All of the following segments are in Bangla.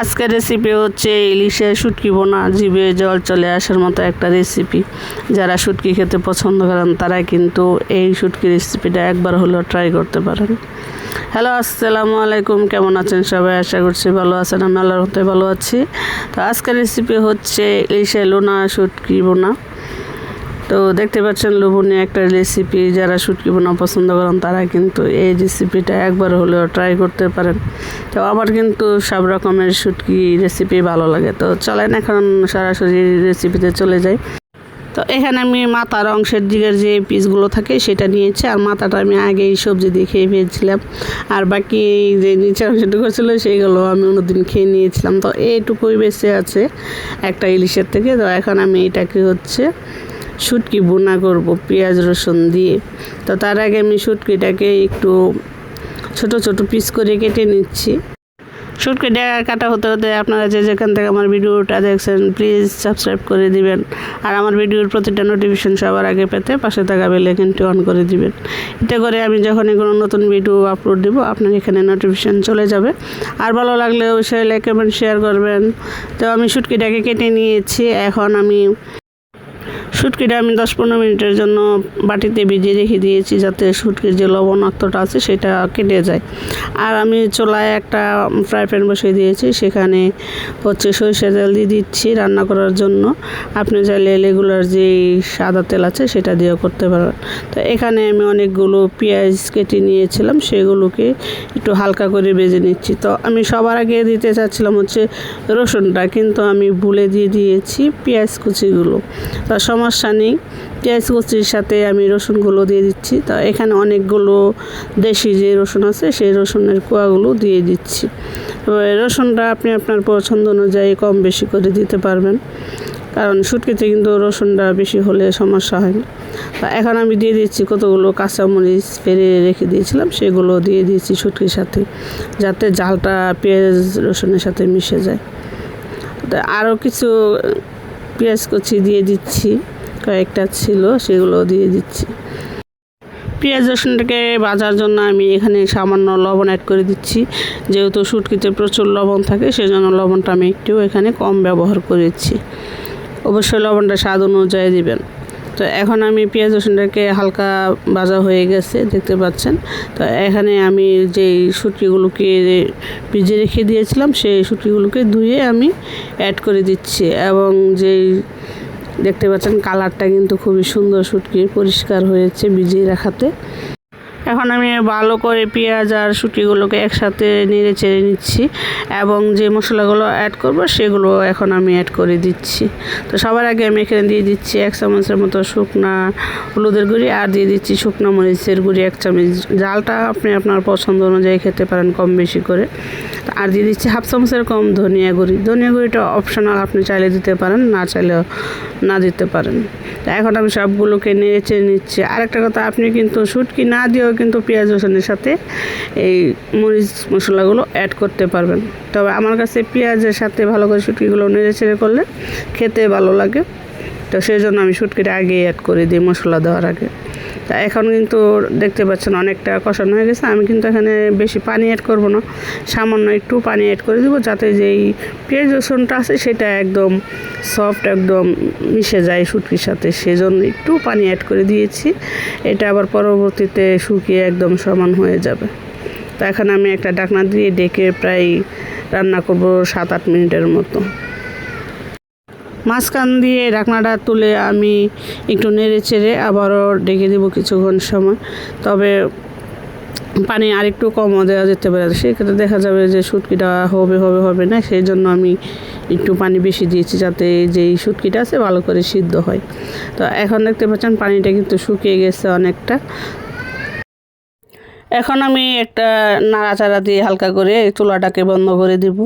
আজকের রেসিপি হচ্ছে ইলিশের শুটকি বোনা জিভে জল চলে আসার মতো একটা রেসিপি যারা শুটকি খেতে পছন্দ করেন তারা কিন্তু এই শুটকি রেসিপিটা একবার হলেও ট্রাই করতে পারেন। হ্যালো আসসালামু আলাইকুম। কেমন আছেন সবাই? আশা করছি ভালো আছেন। আমি আল্লাহর হতে ভালো আছি। তো আজকের রেসিপি হচ্ছে ইলিশের লোনা শুটকি বোনা তো দেখতে পাচ্ছেন লোভনীয় একটা রেসিপি যারা শুটকি বোনা পছন্দ করেন তারা কিন্তু এই রেসিপিটা একবার হলেও ট্রাই করতে পারেন। তো আমার কিন্তু সব রকমের শুটকি রেসিপি ভালো লাগে। তো চলেন এখন সরাসরি রেসিপিতে চলে যাই। তো এখানে আমি মাথার অংশের দিকের যে পিসগুলো থাকে সেটা নিয়েছি, আর মাথাটা আমি আগেই সবজি দিয়ে খেয়ে ফেলছিলাম। আর বাকি যে নিচের অংশটুকু ছিল সেইগুলো আমি অন্যদিন খেয়ে নিয়েছিলাম। তো এইটুকুই বেঁচে আছে একটা ইলিশের থেকে। তো এখন আমি এটাকে হচ্ছে শুটকি বোনা করব, পেঁয়াজ, রসুন দিয়ে। তো তার আগে আমি শুটকিটাকে একটু ছোট ছোট পিস করে কেটে নিচ্ছি। শুটকিটা কাটা হতে হতে আপনারা যে যেখান থেকে আমার ভিডিওটা দেখছেন প্লিজ সাবস্ক্রাইব করে দিবেন। আর আমার ভিডিওর প্রতিটা নোটিফিকেশন সবার আগে পেতে পাশে থাকা বেলাইকনটি অন করে দিবেন। এটা করে আমি যখনই কোনো নতুন ভিডিও আপলোড দিব, আপনার এখানে নোটিফিকেশন চলে যাবে। আর ভালো লাগলে অবশ্যই লাইক কমেন্ট শেয়ার করবেন। তো আমি শুটকিটাকে কেটে নিয়েছি। এখন আমি শুটকিটা আমি দশ পনেরো মিনিটের জন্য বাটিতে ভিজিয়ে রেখে দিয়েছি যাতে শুটকির যে লবণাক্তটা আছে সেটা কেটে যায়। আর আমি চোলায় একটা ফ্রাই প্যান বসিয়ে দিয়েছি, সেখানে হচ্ছে সরিষা তেল দিয়ে দিচ্ছি রান্না করার জন্য। আপনি চাইলে রেগুলার যে সাদা তেল আছে সেটা দিয়েও করতে পারেন। তো এখানে আমি অনেকগুলো পেঁয়াজ কেটে নিয়েছিলাম, সেগুলোকে একটু হালকা করে বেজে নিচ্ছি। তো আমি সবার আগে দিতে চাচ্ছিলাম হচ্ছে রসুনটা, কিন্তু আমি ভুলে দিয়ে দিয়েছি পেঁয়াজ কুচিগুলো। তো সমস্যা নেই। পেঁয়াজ কুচির সাথে আমি রসুনগুলো দিয়ে দিচ্ছি। তো এখানে অনেকগুলো দেশি যে রসুন আছে, সেই রসুনের কোয়াগুলো দিয়ে দিচ্ছি। রসুনটা আপনি আপনার পছন্দ অনুযায়ী কম বেশি করে দিতে পারবেন। কারণ শুটকিতে কিন্তু রসুনটা বেশি হলে সমস্যা হয় না। এখন আমি দিয়ে দিচ্ছি কতগুলো কাঁচামরিচ ফেরে রেখে দিয়েছিলাম, সেগুলো দিয়ে দিয়েছি শুটকির সাথে, যাতে জালটা পেঁয়াজ রসুনের সাথে মিশে যায়। আরও কিছু পেঁয়াজ কুচি দিয়ে দিচ্ছি। কয়েকটা ছিল সেগুলো দিয়ে দিচ্ছি। পেঁয়াজ রসুনটাকে ভাজার জন্য আমি এখানে সামান্য লবণ অ্যাড করে দিচ্ছি। যেহেতু শুটকিতে প্রচুর লবণ থাকে, সেজন্য লবণটা আমি একটু এখানে কম ব্যবহার করেছি। অবশ্যই লবণটা স্বাদ অনুযায়ী দিবেন। তো এখন আমি পেঁয়াজ রসুনটাকে হালকা ভাজা হয়ে গেছে, দেখতে পাচ্ছেন। তো এখানে আমি যেই শুটকিগুলোকে ভিজে রেখে দিয়েছিলাম, সেই শুটকিগুলোকে ধুয়ে আমি অ্যাড করে দিচ্ছি এবং যেই দেখতে পাচ্ছেন কালারটা কিন্তু খুবই সুন্দর শুটকি পরিষ্কার হয়েছে ভিজিয়ে রাখাতে। এখন আমি ভালো করে পেঁয়াজ আর শুটকিগুলোকে একসাথে নেড়ে চেড়ে নিচ্ছি এবং যে মশলাগুলো অ্যাড করব সেগুলো এখন আমি অ্যাড করে দিচ্ছি। তো সবার আগে আমি এখানে দিয়ে দিচ্ছি এক চামচের মতো শুকনা হলুদের গুঁড়ি আর দিয়ে দিচ্ছি শুকনো মরিচের গুঁড়ি এক চামচ। জালটা আপনি আপনার পছন্দ অনুযায়ী খেতে পারেন কম বেশি করে। আর দিয়ে দিচ্ছি হাফ চামচের কম ধনিয়া গুঁড়ি। ধনিয়া গুঁড়িটা অপশনাল আপনি চাইলে দিতে পারেন, না চাইলেও না দিতে পারেন। তা এখন আমি সবগুলোকে নেড়ে চেড়ে নিচ্ছি। আরেকটা কথা, আপনি কিন্তু শুটকি না দিয়েও কিন্তু পেঁয়াজ রসুনের সাথে এই মরিচ মশলাগুলো অ্যাড করতে পারবেন। তবে আমার কাছে পেঁয়াজের সাথে ভালো করে শুটকিগুলো নেড়ে চেড়ে করলে খেতে ভালো লাগে। তো সেই জন্য আমি শুটকিটা আগে অ্যাড করে দিই মশলা দেওয়ার আগে। তা এখন কিন্তু দেখতে পাচ্ছেন অনেকটা কষানো হয়ে গেছে। আমি কিন্তু এখানে বেশি পানি অ্যাড করব না। সামান্য একটু পানি অ্যাড করে দেবো যাতে যেই পেঁয়াজ, রসুনটা আছে সেটা একদম সফট একদম মিশে যায় শুটকির সাথে। সেজন্য একটু পানি অ্যাড করে দিয়েছি। এটা আবার পরবর্তীতে শুকিয়ে একদম সমান হয়ে যাবে। তো এখন আমি একটা ডাকনা দিয়ে ডেকে প্রায় রান্না করব সাত আট মিনিটের মতো। মাঝখান দিয়ে ঢাকনাটা তুলে আমি একটু নেড়ে চেড়ে আবারও ডেকে দেবো কিছুক্ষণ সময়। তবে পানি আরেকটু কমও দেওয়া যেতে পারে। সেক্ষেত্রে দেখা যাবে যে শুটকিটা হবে হবে হবে না। সেই জন্য আমি একটু পানি বেশি দিয়েছি যাতে যেই শুটকিটা আছে ভালো করে সিদ্ধ হয়। তো এখন দেখতে পাচ্ছেন পানিটা কিন্তু শুকিয়ে গেছে অনেকটা। এখন আমি একটা নাড়াচাড়া দিয়ে হালকা করে চুলাটাকে বন্ধ করে দিব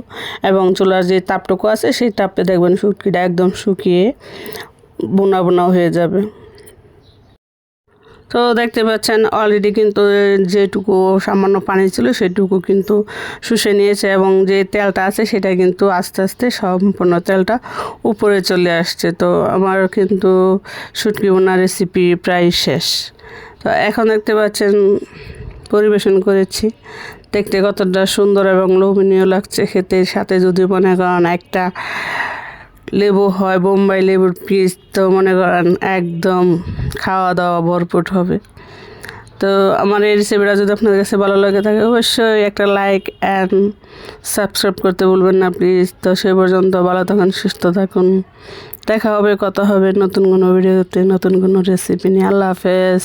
এবং চুলার যে তাপটুকু আছে সেই তাপে দেখবেন শুটকিটা একদম শুকিয়ে বোনা বোনা হয়ে যাবে। তো দেখতে পাচ্ছেন অলরেডি কিন্তু যেটুকু সামান্য পানি ছিল সেটুকু কিন্তু শুষে নিয়েছে এবং যে তেলটা আছে সেটা কিন্তু আস্তে আস্তে সম্পূর্ণ তেলটা উপরে চলে আসছে। তো আমার কিন্তু শুটকি বোনা রেসিপি প্রায় শেষ। তো এখন দেখতে পাচ্ছেন পরিবেশন করেছি। দেখতে কতটা সুন্দর এবং লোভনীয় লাগছে খেতে। সাথে যদি মনে করেন একটা লেবু হয়, বোম্বাই লেবুর পিস তো মনে করেন একদম খাওয়া দাওয়া ভরপুর হবে। তো আমার এই রেসিপিটা যদি আপনাদের কাছে ভালো লাগে থাকে, অবশ্যই একটা লাইক অ্যান্ড সাবস্ক্রাইব করতে ভুলবেন না প্লিজ তো সে পর্যন্ত ভালো থাকুন, সুস্থ থাকুন। দেখা হবে, কথা হবে নতুন কোনো ভিডিওতে নতুন কোনো রেসিপি নিয়ে। আল্লাহ হাফেজ।